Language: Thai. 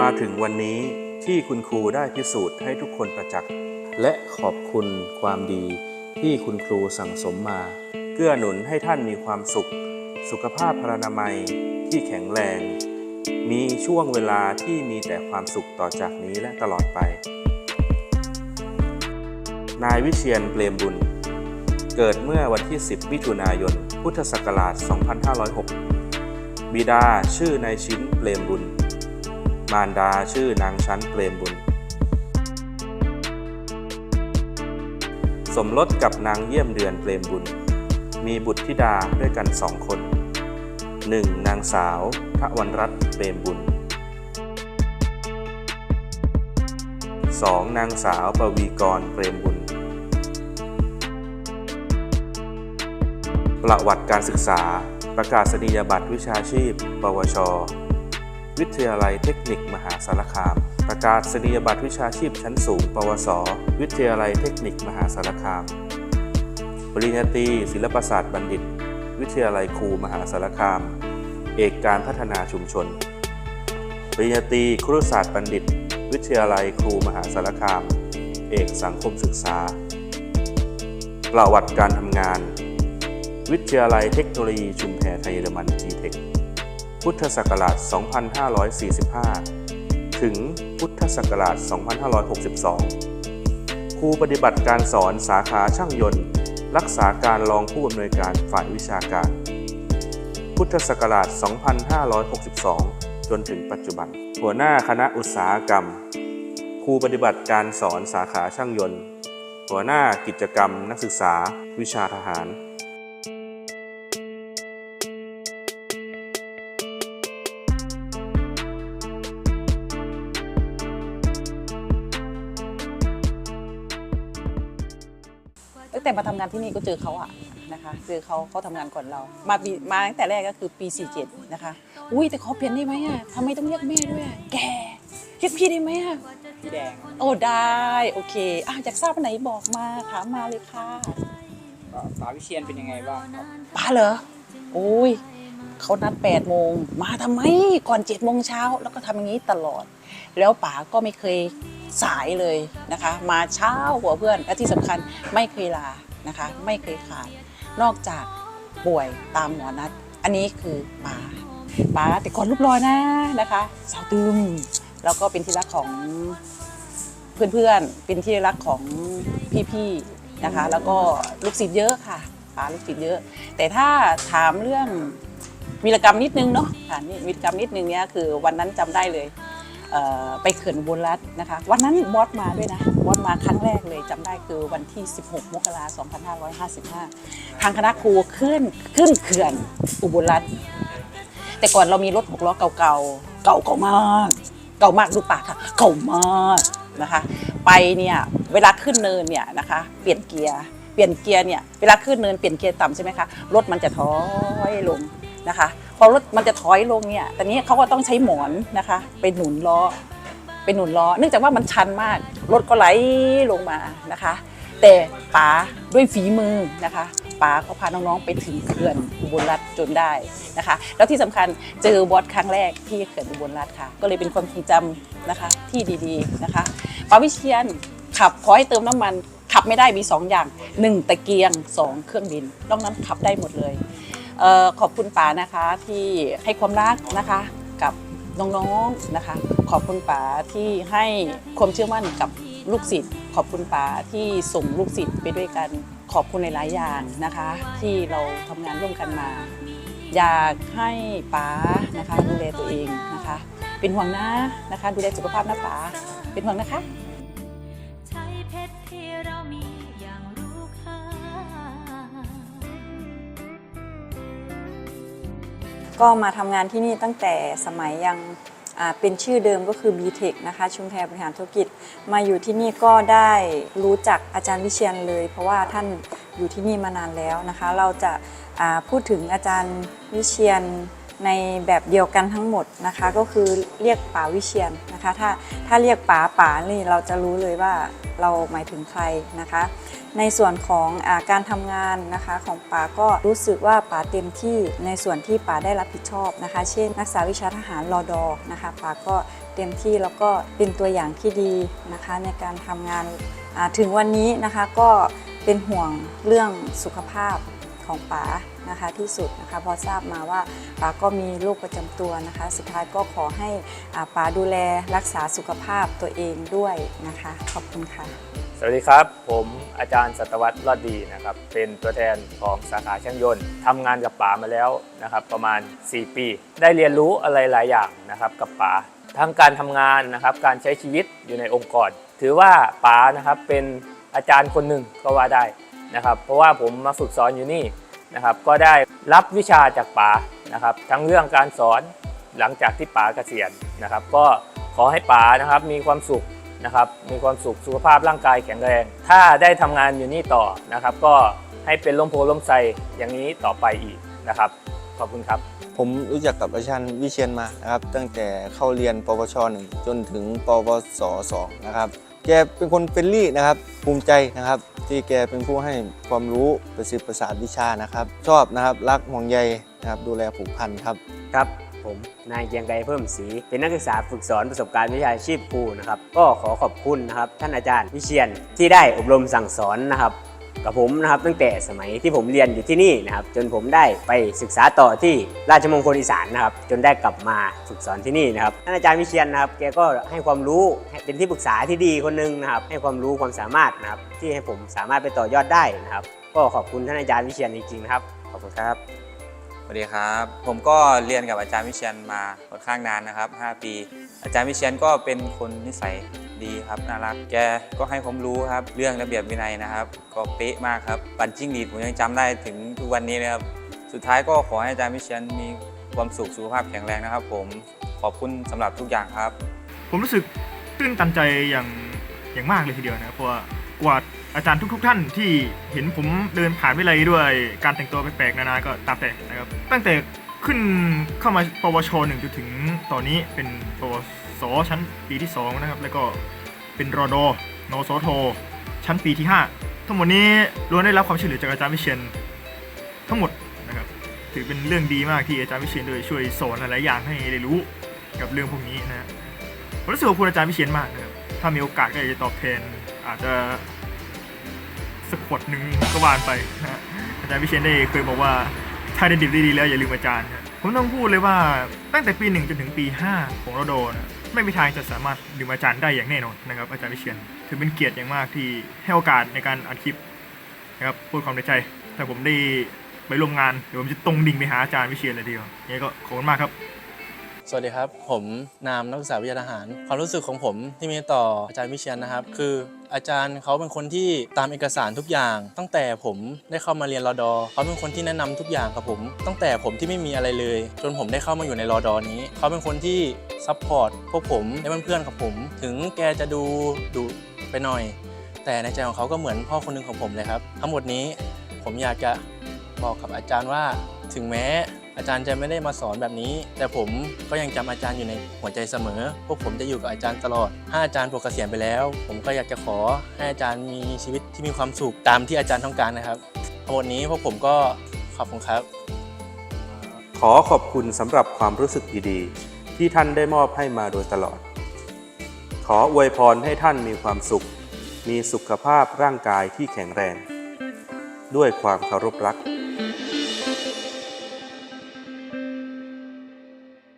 มาถึงวันนี้ที่คุณครูได้พิสูจน์ให้ทุกคนประจักษ์ และขอบคุณความดีที่คุณครูสั่งสมมา เกื้อหนุนให้ท่านมีความสุข สุขภาพพรรณนามัยที่แข็งแรง มีช่วงเวลาที่มีแต่ความสุขต่อจากนี้และตลอดไป นายวิเชียนเปรมบุญ เกิดเมื่อวันที่ 10มิถุนายน พุทธศักราช 2506 บิดาชื่อนายชิ้นเปรมบุญ มารดาชื่อนางชั้นเปรมบุญ สมรสกับนางเยี่ยมเดือนเปรมบุญ มีบุตรธิดาด้วยกันสองคน 1. นางสาวทวันรัตน์เปรมบุญ 2. นางสาวปวีกรเปรมบุญ ประวัติการศึกษาประกาศนียบัตรวิชาชีพ ปวช วิทยาลัยเทคนิคมหาสารคาม ประกาศนียบัตรวิชาชีพชั้นสูง ปวส วิทยาลัยเทคนิคมหาสารคาม ปริญญาตรีศิลปศาสตร์บัณฑิต วิทยาลัยครูมหาสารคาม เอกการพัฒนาชุมชน ปริญญาตรีครุศาสตร์บัณฑิต วิทยาลัยครูมหาสารคาม เอกสังคมศึกษา ประวัติการทำงาน วิทยาลัยเทคโนโลยีชุมแพไทยเยอรมัน GTEC พุทธศักราช 2545 ถึงพุทธศักราช 2562 ครูปฏิบัติการสอนสาขาช่างยนต์ รักษาการรองผู้อำนวยการฝ่ายวิชาการ พุทธศักราช 2562 จนถึงปัจจุบัน หัวหน้าคณะอุตสาหกรรม ครูปฏิบัติการสอนสาขาช่างยนต์ หัวหน้ากิจกรรมนักศึกษาวิชาทหาร ตั้งแต่มาทำงานที่นี่ก็เจอเขาอะนะคะเจอเขาเขาทำงานก่อนเรา มาปีมาตั้งแต่แรกก็คือปี 47 นะคะ อุ้ยแต่ขอเปลี่ยนได้ไหมอะทำไมต้องเรียกแม่ด้วยอะแกเรียกพี่ได้ไหมอะพี่แดงโอ้ได้โอเคอะอยากทราบอันไหนบอกมาถามมาเลยค่ะก็ป๋าวิเชียนเป็นยังไงบ้างครับป้าเหรอโอ้ย เขานัด8โมงมาทำไมก่อน7โมงเช้าแล้วก็ทำอย่างนี้ตลอด แล้วป๋าก็ไม่เคยสายเลยนะคะ มาเช้ากว่าเพื่อนและที่สำคัญไม่เคยลานะคะ ไม่เคยขาดนอกจากป่วยตามหมอนัด อันนี้คือป๋าป๋าแต่ก่อนรูปรอยนะนะคะสาวตึมแล้วก็เป็นที่รักของเพื่อนๆ เป็นที่รักของพี่ๆนะคะ แล้วก็ลูกศิษย์เยอะค่ะป๋าลูกศิษย์เยอะ แต่ถ้าถามเรื่อง วีรกรรมนิดนึงเนาะค่ะนี่วีรกรรมนิดนึงเนี่ยคือวันนั้นจำได้เลยเไปเขื่อนอุบลรัตน์นะคะ วันนั้นบอสมาด้วยนะบอสมาครั้งแรกเลยจำได้คือวันที่ 16 มกราคม 2555 ทางคณะครูขึ้นขึ้นเขื่อนอุบลรัตน์แต่ก่อนเรามีรถหกล้อเก่าๆ เก่าเก่ามาก เก่ามากดูปากค่ะ เก่ามากนะคะ ไปเนี่ยเวลาขึ้นเนินเนี่ยนะคะ เปลี่ยนเกียร์เปลี่ยนเกียร์เนี่ยเวลาขึ้นเนินเปลี่ยนเกียร์ต่ำใช่ไหมคะรถมันจะถอยลง นะคะ พอรถมันจะถอยลงเนี่ยตอนนี้เขาก็ต้องใช้หมอนนะคะไปหนุนล้อไปหนุนล้อ เนื่องจากว่ามันชันมาก รถก็ไหลลงมานะคะ แต่ป๋าด้วยฝีมือนะคะป๋าก็พาน้องๆไปถึงเขื่อนอุบลรัตน์จนได้นะคะ แล้วที่สำคัญเจอบอสครั้งแรกที่เขื่อนอุบลรัตน์ค่ะ ก็เลยเป็นความทรงจำนะคะที่ดีๆนะคะป๋าวิเชียนขับขอให้เติมน้ำมัน ขับไม่ได้มีสองอย่างหนึ่งตะเกียงสองเครื่องบินนอกนั้นขับได้หมดเลยเออขอบคุณป๋านะคะที่ให้ความรักนะคะกับน้องๆนะคะ ขอบคุณป๋าที่ให้ความเชื่อมั่นกับลูกศิษย์ขอบคุณป๋าที่ส่งลูกศิษย์ไปด้วยกันขอบคุณในหลายอย่างนะคะ ที่เราทำงานร่วมกันมา อยากให้ป๋านะคะดูแลตัวเองนะคะ เป็นห่วงนะนะคะ ดูแลสุขภาพนะป๋าเป็นห่วงนะคะ ก็มาทำงานที่นี่ตั้งแต่สมัยยังเป็นชื่อเดิมก็คือ BTEC นะคะชุมแพรบริหารธุรกิจ มาอยู่ที่นี่ก็ได้รู้จักอาจารย์วิเชียนเลย เพราะว่าท่านอยู่ที่นี่มานานแล้วนะคะ เราจะพูดถึงอาจารย์วิเชียน ในแบบเดียวกันทั้งหมดนะคะ ก็คือเรียกป๋าวิเชียนนะคะ ถ้าถ้าเรียกป๋าป๋านี่เราจะรู้เลยว่าเราหมายถึงใครนะคะ ในส่วนของอาการทำงานนะคะของป๋าก็รู้สึกว่าป๋าเต็มที่ในส่วนที่ป๋าได้รับผิดชอบนะคะ เช่น นักศึกษาวิชาทหารรอดอนะคะป๋าก็เต็มที่แล้วก็เป็นตัวอย่างที่ดีนะคะ ในการทำงานถึงวันนี้นะคะก็เป็นห่วงเรื่องสุขภาพ ของป๋านะคะที่สุดนะคะพอทราบมาว่าป๋าก็มีโรคประจำตัวนะคะ สุดท้ายก็ขอให้ป๋าดูแลรักษาสุขภาพตัวเองด้วยนะคะ ขอบคุณค่ะ สวัสดีครับ ผมอาจารย์สัตวัตรรอดดีนะครับ เป็นตัวแทนของสาขาช่างยนต์ทำงานกับป๋ามาแล้วนะครับ ประมาณ 4 ปี ได้เรียนรู้อะไรหลายอย่างนะครับกับป๋าทั้งการทำงานนะครับ การใช้ชีวิตอยู่ในองค์กร ถือว่าป๋านะครับเป็นอาจารย์คนหนึ่งก็ว่าได้ นะครับ เพราะว่าผมมาฝึกสอนอยู่นี่นะครับ ก็ได้รับวิชาจากป๋านะครับ ทั้งเรื่องการสอนหลังจากที่ป๋าเกษียณนะครับ ก็ขอให้ป๋านะครับมีความสุขนะครับ มีความสุขสุขภาพร่างกายแข็งแรง ถ้าได้ทำงานอยู่นี่ต่อนะครับ ก็ให้เป็นลมโพลมไซอย่างนี้ต่อไปอีกนะครับ ขอบคุณครับ ผมรู้จักกับอาจารย์วิเชียนมานะครับ ตั้งแต่เข้าเรียนปวชหนึ่งจนถึงปวสสองนะครับ แกเป็นคนเฟรนลี่นะครับ ภูมิใจนะครับ ที่แกเป็นผู้ให้ความรู้ประสิทธิ์ประสาทวิชานะครับ ชอบนะครับรักห่วงใยนะครับดูแลผูกพันครับครับผมนายเกียงไกรเพิ่มศรีเป็นนักศึกษาฝึกสอนประสบการณ์วิชาชีพครูนะครับ ก็ขอขอบคุณนะครับ ท่านอาจารย์วิเชียนที่ได้อบรมสั่งสอนนะครับ กับผมนะครับตั้งแต่สมัยที่ผมเรียนอยู่ที่นี่นะครับจนผมได้ไปศึกษาต่อที่ราชมงคลอีสานนะครับจนได้กลับมาฝึกสอนที่นี่นะครับท่านอาจารย์วิเชียนนะครับแกก็ให้ความรู้เป็นที่ปรึกษาที่ดีคนหนึงนะครับให้ความรู้ความสามารถนะครับที่ให้ผมสามารถไปต่อยอดได้นะครับก็ขอบคุณท่านอาจารย์วิเชียนจริงๆนะครับขอบคุณครับ วัสดีครับ ผมก็เรียนกับอาจารย์วิเชียนมาค่อนข้างนานนะครับ 5 ปี อาจารย์วิเชียนก็เป็นคนนิสัยดีครับน่ารักแกก็ให้ความรู้ครับ เรื่องระเบียบวินัยนะครับ ก็เป๊ะมากครับปั่นจิ้งหรีดผมยังจำได้ถึงทุกวันนี้เลยครับสุดท้ายก็ขอให้อาจารย์วิเชียนมีความสุขสุขภาพแข็งแรงนะครับ ผมขอบคุณสำหรับทุกอย่างครับ ผมรู้สึกตื้นตันใจอย่างอย่างมากเลยทีเดียวนะครับเพราะว่า กว่าอาจารย์ทุก ๆ ท่านที่เห็นผมเดินผ่านวิเลยด้วยการแต่งตัวแปลกๆนานาก็ตามแต่นะครับ ตั้งแต่ขึ้นเข้ามาปวชหนึ่งจนถึงตอนนี้เป็นปวสชั้นปีที่ 2 นะครับ แล้วก็เป็นรอดอนสทชั้นปีที่ 5 ทั้งหมดนี้ล้วนได้รับความช่วยเหลือจากอาจารย์วิเชียนทั้งหมดนะครับ ถือเป็นเรื่องดีมากที่อาจารย์วิเชียนด้วยช่วยสอนหลายๆอย่างให้ได้รู้กับเรื่องพวกนี้นะฮะผมรู้สึกขอบคุณอาจารย์พิเชียนมากนะครับถ้ามีโอกาสก็อยากจะตอบแทน อาจจะสักขวดหนึ่งก็วานไปนะอาจารย์พิเชียนได้เคยบอกว่าถ้าได้ดิบได้ดีแล้วอย่าลืมอาจารย์นะผมต้องพูดเลยว่าตั้งแต่ปีหนึ่งจนถึงปี5ของเราโดนะไม่มีทางจะสามารถลืมอาจารย์ได้อย่างแน่นอนนะครับ อาจารย์พิเชียนถือเป็นเกียรติอย่างมากที่ให้โอกาสในการอัดคลิปนะครับพูดความในใจแต่ผมได้ไปร่วมงานเดี๋ยวผมจะตรงดิ่งไปหาอาจารย์วิเชียนเลยทีเดียวยังไงก็ขอบคุณมากครับ สวัสดีครับ ผมนามนักศึกษาวิทยาทหาร ความรู้สึกของผมที่มีต่ออาจารย์วิเชียนนะครับ คือ อาจารย์เขาเป็นคนที่ตามเอกสารทุกอย่าง ตั้งแต่ผมได้เข้ามาเรียนรอดอเขาเป็นคนที่แนะนำทุกอย่างกับผม ตั้งแต่ผมที่ไม่มีอะไรเลย จนผมได้เข้ามาอยู่ในรอดอนี้ เขาเป็นคนที่ซัพพอร์ตพวกผมและเพื่อนๆกับผม ถึงแกจะดูดุไปหน่อย แต่ในใจของเขาก็เหมือนพ่อคนหนึ่งของผมเลยครับ ทั้งหมดนี้ผมอยากจะบอกกับอาจารย์ว่าถึงแม้ อาจารย์จะไม่ได้มาสอนแบบนี้ แต่ผมก็ยังจำอาจารย์อยู่ในหัวใจเสมอ พวกผมจะอยู่กับอาจารย์ตลอด ถ้าอาจารย์ปลดเกษียณไปแล้ว ผมก็อยากจะขอให้อาจารย์มีชีวิตที่มีความสุขตามที่อาจารย์ต้องการนะครับทั้งหมดนี้พวกผมก็ขอบคุณครับ ขอขอบคุณสำหรับความรู้สึกดีๆ ที่ท่านได้มอบให้มาโดยตลอด ขออวยพรให้ท่านมีความสุข มีสุขภาพร่างกายที่แข็งแรง ด้วยความเคารพรัก